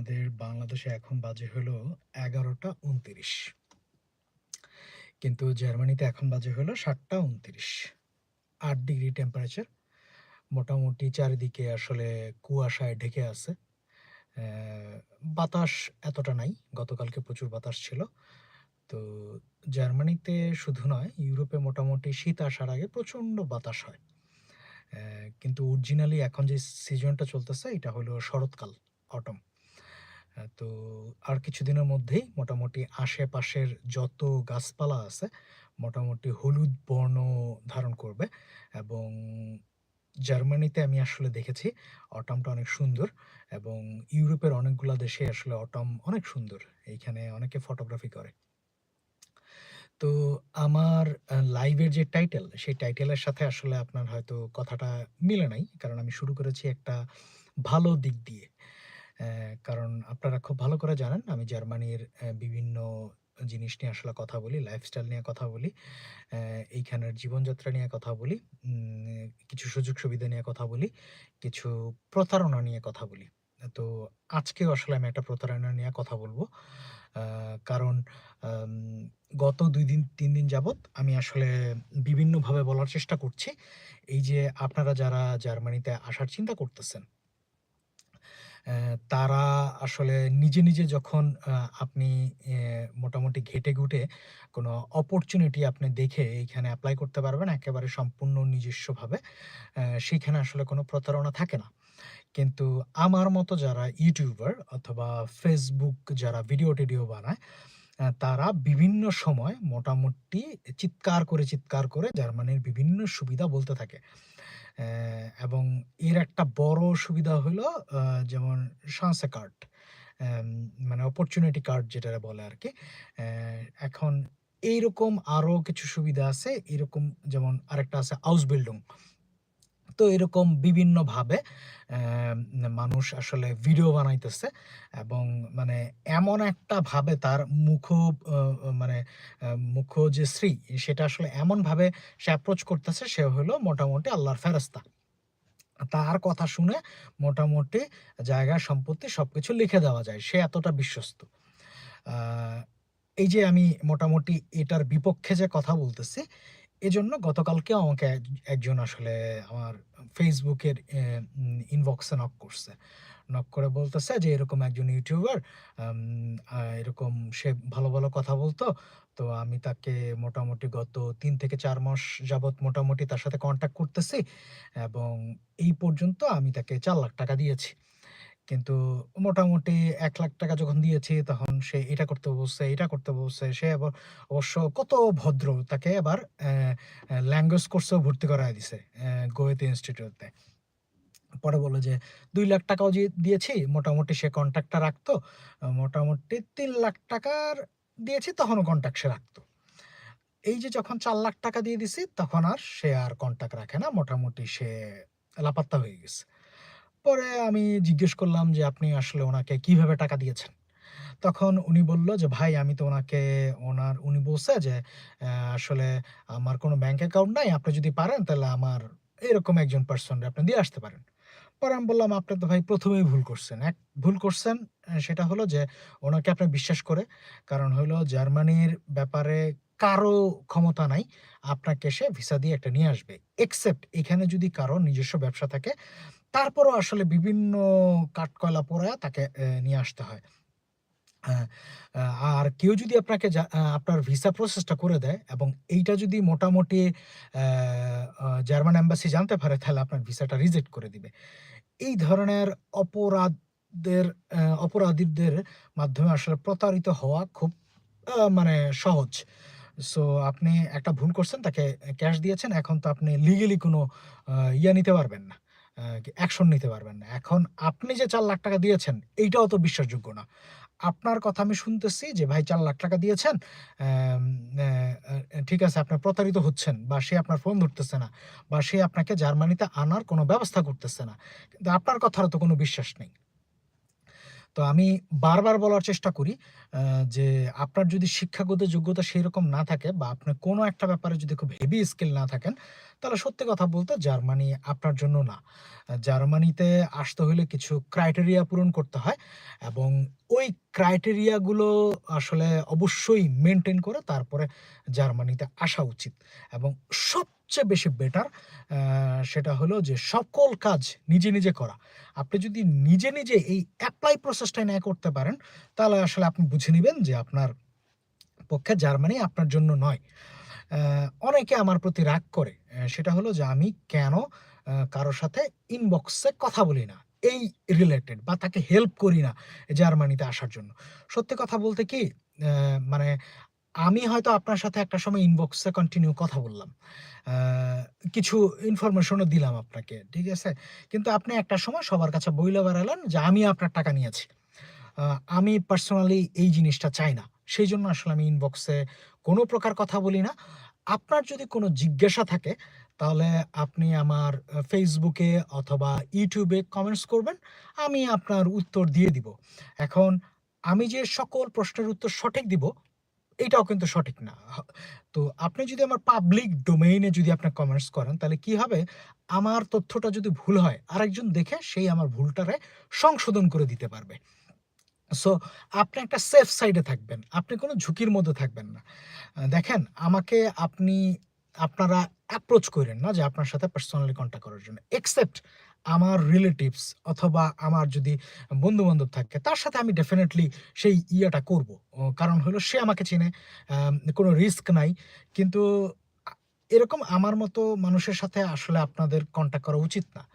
আপনাদের বাংলাদেশে এখন বাজে হলো ১১টা ২৯ কিন্তু জার্মানিতে এখন বাজে হলো ৭টা ২৯ ৮ ডিগ্রি টেম্পারেচার। মোটামুটি চারিদিকে আসলে কুয়াশায় ঢেকে আছে। বাতাস এতটা নাই। গতকালকে প্রচুর বাতাস ছিল। তো জার্মানিতে শুধু নয়, ইউরোপে মোটামুটি শীত আসার আগে প্রচণ্ড বাতাস হয়। কিন্তু অরিজিনালি এখন যে সিজনটা চলতেছে এটা হলো শরৎকাল, অটম। তো আর কিছুদিনের মধ্যেই মোটামুটি আশেপাশের যত গাছপালা আছে মোটামুটি হলুদ বর্ণ ধারণ করবে এবং জার্মানিতে আমি আসলে দেখেছি অটামটা অনেক সুন্দর এবং ইউরোপের অনেকগুলা দেশে আসলে অটাম অনেক সুন্দর। এইখানে অনেকে ফটোগ্রাফি করে। তো আমার লাইভের যে টাইটেল, সেই টাইটেলের সাথে আসলে আপনার হয়তো কথাটা মিলে নাই। কারণ আমি শুরু করেছি একটা ভালো দিক দিয়ে। কারণ আপনারা খুব ভালো করে জানেন আমি জার্মানির বিভিন্ন জিনিস নিয়ে আসলে কথা বলি, লাইফস্টাইল নিয়ে কথা বলি। এইখানের জীবনযাত্রা নিয়ে কথা বলি। কিছু সুযোগ সুবিধা নিয়ে কথা বলি। কিছু প্রতারণা নিয়ে কথা বলি। তো আজকেও আসলে আমি একটা প্রতারণা নিয়ে কথা বলব। কারণ গত দুই দিন তিন দিন যাবৎ আমি আসলে বিভিন্নভাবে বলার চেষ্টা করছি। এই যে আপনারা যারা জার্মানিতে আসার চিন্তা করতেছেন তারা আসলে নিজে, নিজে যখন আপনি মোটামুটি ঘেটে ঘুটে কোনো অপরচুনিটি আপনি দেখে এইখানে অ্যাপ্লাই করতে পারবেন একেবারে সম্পূর্ণ নিজস্বভাবে। সেইখানে আসলে কোনো প্রতারণা থাকে না। কিন্তু আমার মতো যারা ইউটিউবার অথবা ফেসবুক যারা ভিডিও-টিডিও বানায়, অ্যা তারা বিভিন্ন সময় মোটামুটি চিৎকার করে, চিৎকার করে জার্মানির বিভিন্ন সুবিধা বলতে থাকে। এবং এর একটা বড় সুবিধা হলো যেমন Chance কার্ড। মানে অপরচুনিটি কার্ড যেটা বলে আর কি এখন এইরকম আরও কিছু সুবিধা আছে। এরকম যেমন আরেকটা আছে Ausbildung তো এরকম বিভিন্নভাবে মানুষ আসলে ভিডিও বানাইতেছে এবং মানে এমন একটা ভাবে তার মুখ মানে মুখ যে শ্রী সেটা আসলে এমনভাবে সে অ্যাপ্রোচ করতেছে সে হলো মোটামুটি আল্লাহর ফেরেশতা। তার কথা শুনে মোটামুটি জায়গা সম্পত্তি সবকিছু লিখে দেওয়া যায়। সে এতটা বিশ্বস্ত। এই যে আমি মোটামুটি এটার বিপক্ষে যে কথা বলতেছি, এজন্য গতকালকেও আমাকে এক একজন আসলে আমার ফেসবুকের ইনবক্সে নক করছে। নক করে বলতেছে যে এরকম একজন ইউটিউবার এরকম সে ভালো, ভালো কথা বলতো। তো আমি তাকে মোটামুটি গত তিন থেকে চার মাস যাবৎ মোটামুটি তার সাথে কন্ট্যাক্ট করতেছি এবং এই পর্যন্ত আমি তাকে চার লাখ টাকা দিয়েছি। কিন্তু মোটামুটি এক লাখ টাকা যখন দিয়েছি তখন সে এটা করতে বলছে, এটা করতে বলছে। সে আবার অবশ্য কত ভদ্র তাকে আবার ল্যাঙ্গুয়েজ কোর্সেও ভর্তি করায় দিছে গোয়েতে ইনস্টিটিউটে। পরে বলল যে ৳২,০০,০০০ ও যে দিয়েছি মোটামুটি সে কনট্যাক্টটা রাখতো। মোটামুটি ৳৩,০০,০০০ দিয়েছি তখনও কনট্যাক্ট সে রাখতো। এই যে যখন চার লাখ টাকা দিয়ে দিছি তখন আর সে আর কনট্যাক্ট রাখে না। মোটামুটি সে লাপাত্তা হয়ে গেছে। পরে আমি জিজ্ঞেস করলাম যে, "আপনি আসলে ওনাকে কীভাবে টাকা দিয়েছেন?" তখন উনি বলল যে, "ভাই আমি তো ওনাকে ওনার উনি বলছে যে, আসলে আমার কোনো ব্যাংক অ্যাকাউন্ট নাই। আপনি যদি পারেন তাহলে আমার এরকম একজন পারসনরে আপনি দিয়ে আসতে পারেন।" পরে আমি বললাম, "আপনি তো ভাই প্রথমেই ভুল করছেন। এক ভুল করছেন সেটা হলো যে ওনাকে আপনি বিশ্বাস করে। কারণ হইল জার্মানির ব্যাপারে কারও ক্ষমতা নাই আপনাকে সে ভিসা দিয়ে একটা নিয়ে আসবে। এক্সেপ্ট এখানে যদি কারও নিজস্ব ব্যবসা থাকে তারপরেও আসলে বিভিন্ন কাঠকয়লা পোড়ায়া তাকে নিয়ে আসতে হয়। আর কেউ যদি আপনাকে আপনার ভিসা প্রসেসটা করে দেয় এবং এইটা যদি মোটামুটি জার্মান এম্বাসি জানতে পারে, তাহলে আপনার ভিসাটা রিজেক্ট করে দিবে। এই ধরনের অপরাধদের অপরাধীদের মাধ্যমে আসলে প্রতারিত হওয়া খুব মানে সহজ। সো, আপনি একটা ভুল করছেন, তাকে ক্যাশ দিয়েছেন। এখন তো আপনি লিগেলি কোনো ইয়া নিতে পারবেন না। অ্যাকশন নিতে পারবেন না। এখন আপনি যে চার লাখ টাকা দিয়েছেন এইটাও তো বিশ্বাসযোগ্য না। আপনার কথা আমি শুনতেছি যে ভাই ৳৪,০০,০০০ দিয়েছেন। অ্যাম অ্যা অ্যা ঠিক আছে আপনার প্রতারিত হচ্ছেন বা সে আপনার ফোন ধরতেছে না বা সে আপনাকে জার্মানিতে আনার কোনো ব্যবস্থা করতেছে না। কিন্তু আপনার কথার তো কোনো বিশ্বাস নেই। তো আমি বারবার বলার চেষ্টা করি যে আপনার যদি শিক্ষাগত যোগ্যতা সেইরকম না থাকে বা আপনি কোনো একটা ব্যাপারে যদি খুব হেভি স্কিল না থাকেন, তাহলে সত্যি কথা বলতে জার্মানি আপনার জন্য না। জার্মানিতে আসতে হলে কিছু ক্রাইটেরিয়া পূরণ করতে হয় এবং ওই ক্রাইটেরিয়াগুলো আসলে অবশ্যই মেনটেন করে তারপরে জার্মানিতে আসা উচিত এবং সবচেয়ে বেশি বেটার সেটা হলো যে সকল কাজ নিজে, নিজে করা। আপনি যদি নিজে, নিজে এই অ্যাপ্লাই প্রসেসটা না করতে পারেন, তাহলে আসলে আপনি বুঝে নিবেন যে আপনার পক্ষে জার্মানি আপনার জন্য নয়। অনেকে আমার প্রতি রাগ করে। সেটা হলো যে আমি কেন কারোর সাথে ইনবক্সে কথা বলি না। এই রিলেটেড বা তাকে হেল্প করি না জার্মানিতে আসার জন্য। সত্যি কথা বলতে কি মানে আমি হয়তো আপনার সাথে একটা সময় ইনবক্সে কন্টিনিউ কথা বললাম। কিছু ইনফরমেশনও দিলাম আপনাকে। ঠিক আছে? কিন্তু আপনি একটা সময় সবার কাছে বইলা বেড়ালেন যে আমি আপনার টাকা নিয়েছি। আমি পার্সোনালি এই জিনিসটা চাই না। সেইজন্য আসলে আমি ইনবক্সে কোনো প্রকার কথা বলি না। আপনার যদি কোনো জিজ্ঞাসা থাকে তাহলে আপনি আমার ফেসবুকে অথবা ইউটিউবে কমেন্টস করবেন। আমি আপনার উত্তর দিয়ে দিব। এখন আমি যে সকল প্রশ্নের উত্তর সঠিক দিব, এটাও কিন্তু সঠিক না। তো আপনি যদি আমার পাবলিক ডোমেইনে যদি আপনি কমেন্টস করেন তাহলে কি হবে? আমার তথ্যটা যদি ভুল হয়, আরেকজন দেখে সেই আমার ভুলটারে সংশোধন করে দিতে পারবে। সো আপনি একটা সেফ সাইড থাকবেন। আপনি কোনো ঝুঁকির মধ্যে থাকবেন না। দেখেন, আমাকে আপনি, আপনারা অ্যাপ্রোচ কইরেন না যে আপনার সাথে পার্সোনালি কনট্যাক্ট করার জন্য। এক্সেপ্ট আমার রিলেটিভস অথবা আমার যদি বন্ধু-বান্ধব থাকে, তার সাথে আমি ডেফিনেটলি সেই ইয়েটা করব। কারণ হলো সে আমাকে চেনে। কোনো রিস্ক নাই। কিন্তু এরকম আমার মতো মানুষের সাথে আসলে আপনাদের কনট্যাক্ট করা উচিত না।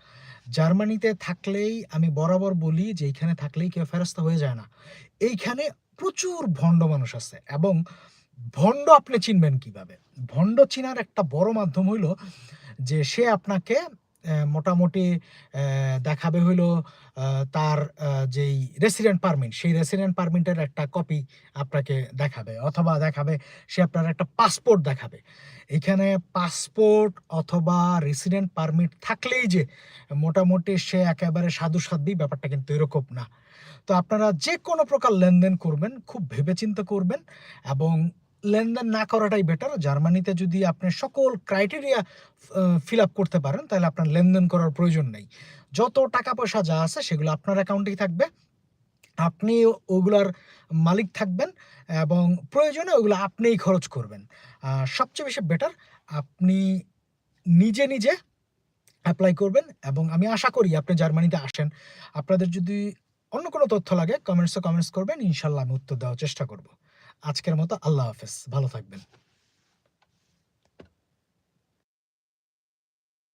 জার্মানিতে থাকলেই আমি বরাবর বলি যে এইখানে থাকলেই কেউ ফেরস্তা হয়ে যায় না। এইখানে প্রচুর ভণ্ড মানুষ আছে এবং ভণ্ড আপনি চিনবেন কীভাবে? ভণ্ড চিনার একটা বড় মাধ্যম হইল যে সে আপনাকে মোটামুটি দেখাবে হইল তার যেই রেসিডেন্ট পারমিট, সেই রেসিডেন্ট পারমিটের একটা কপি আপনাকে দেখাবে অথবা দেখাবে সে আপনার একটা পাসপোর্ট দেখাবে। এখানে পাসপোর্ট অথবা রেসিডেন্ট পারমিট থাকলেই যে মোটামুটি সে একেবারে সাধু-সাধ্বী ব্যাপারটা কিন্তু এরকম না। তো আপনারা যে কোনো প্রকার লেনদেন করবেন খুব ভেবেচিন্তে করবেন এবং লেনদেন না করাটাই বেটার। জার্মানিতে যদি আপনি সকল ক্রাইটেরিয়া ফিল আপ করতে পারেন তাহলে আপনার লেনদেন করার প্রয়োজন নেই। যত টাকা-পয়সা যা আছে সেগুলো আপনার অ্যাকাউন্টেই থাকবে। আপনি ওগুলার মালিক থাকবেন এবং প্রয়োজনে ওগুলো আপনিই খরচ করবেন। সবচেয়ে বেশি বেটার আপনি নিজে, নিজে অ্যাপ্লাই করবেন এবং আমি আশা করি আপনি জার্মানিতে আসেন। আপনাদের যদি অন্য কোনো তথ্য লাগে কমেন্টসে কমেন্টস করবেন। ইনশাল্লাহ আমি উত্তর দেওয়ার চেষ্টা করব। আজকের মতো আল্লাহ হাফেজ। ভালো থাকবেন।